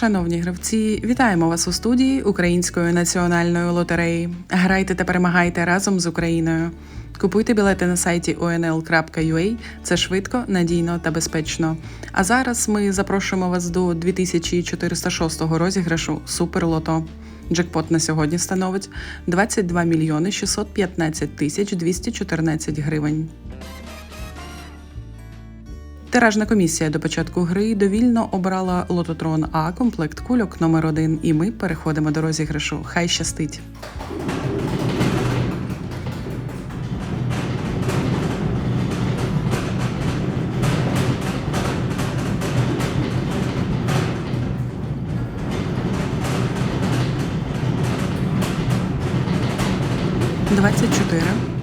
Шановні гравці, вітаємо вас у студії Української національної лотереї. Грайте та перемагайте разом з Україною. Купуйте білети на сайті onl.ua. Це швидко, надійно та безпечно. А зараз ми запрошуємо вас до 2406 розіграшу Суперлото. Джекпот на сьогодні становить 22 мільйони 615 тисяч 214 гривень. Тиражна комісія до початку гри довільно обрала лототрон А комплект кульок номер 1 і ми переходимо до розіграшу. Хай щастить. Двадцять чотири.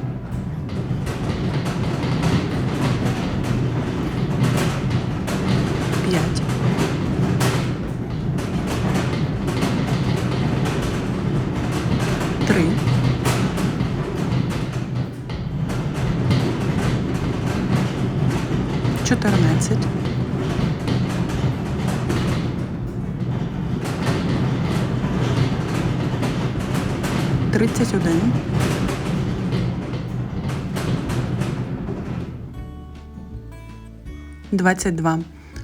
П'ять. Три. Чотирнадцять. Тридцять один. Двадцять два.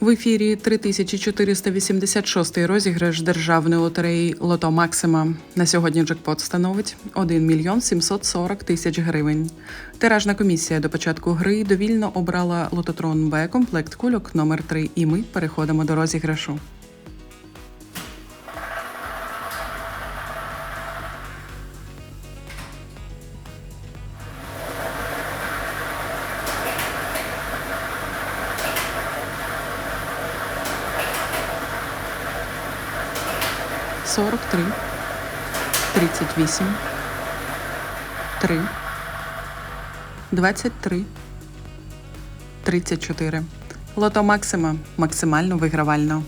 В ефірі 3486 розіграш державної лотереї Лото Максима. На сьогодні джекпот становить 1 мільйон 740 тисяч гривень. Тиражна комісія до початку гри довільно обрала лототрон Б комплект кульок номер 3 і ми переходимо до розіграшу. Сорок три, тридцять вісім, три, двадцять три, тридцять чотири. Лото Максима максимально вигравально.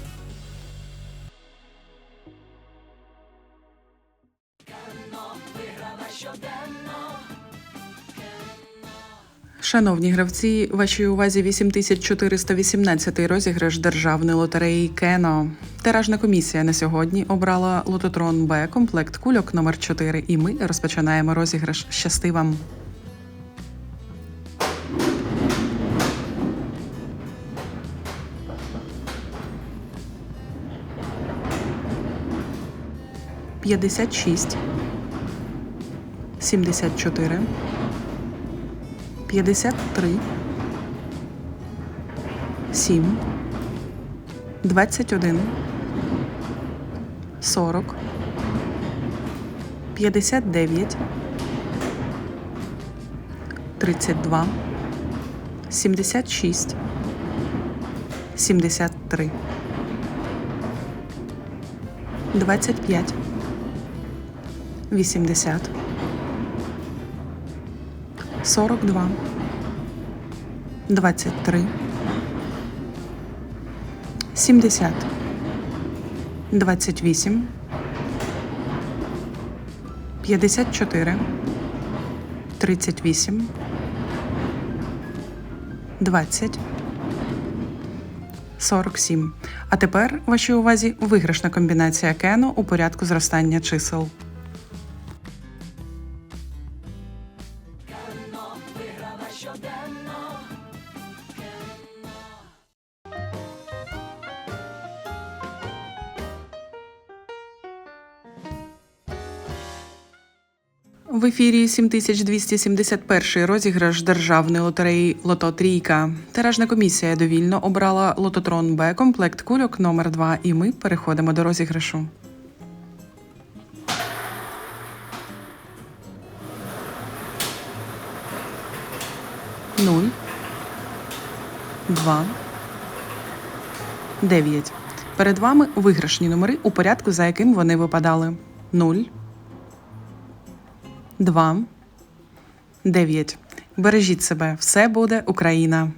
Шановні гравці, вашій увазі 8418 розіграш державної лотереї Кено. Тиражна комісія на сьогодні обрала лототрон Б комплект кульок номер 4 і ми розпочинаємо розіграш. Щасти вам! П'ятдесят шість, сімдесят чотири. 53 7 21 40 59 32 76 73 25 80 42 23 70 28 54 38 20 47. А тепер вашій увазі виграшна комбінація кену у порядку зростання чисел. В ефірі 7271 розіграш державної лотереї Лото Трійка. Тиражна комісія довільно обрала лототрон Б комплект кульок номер 2 і ми переходимо до розіграшу. Нуль. Два. Дев'ять. Перед вами виграшні номери у порядку, за яким вони випадали. Нуль. 2, 9. Бережіть себе, все буде Україна.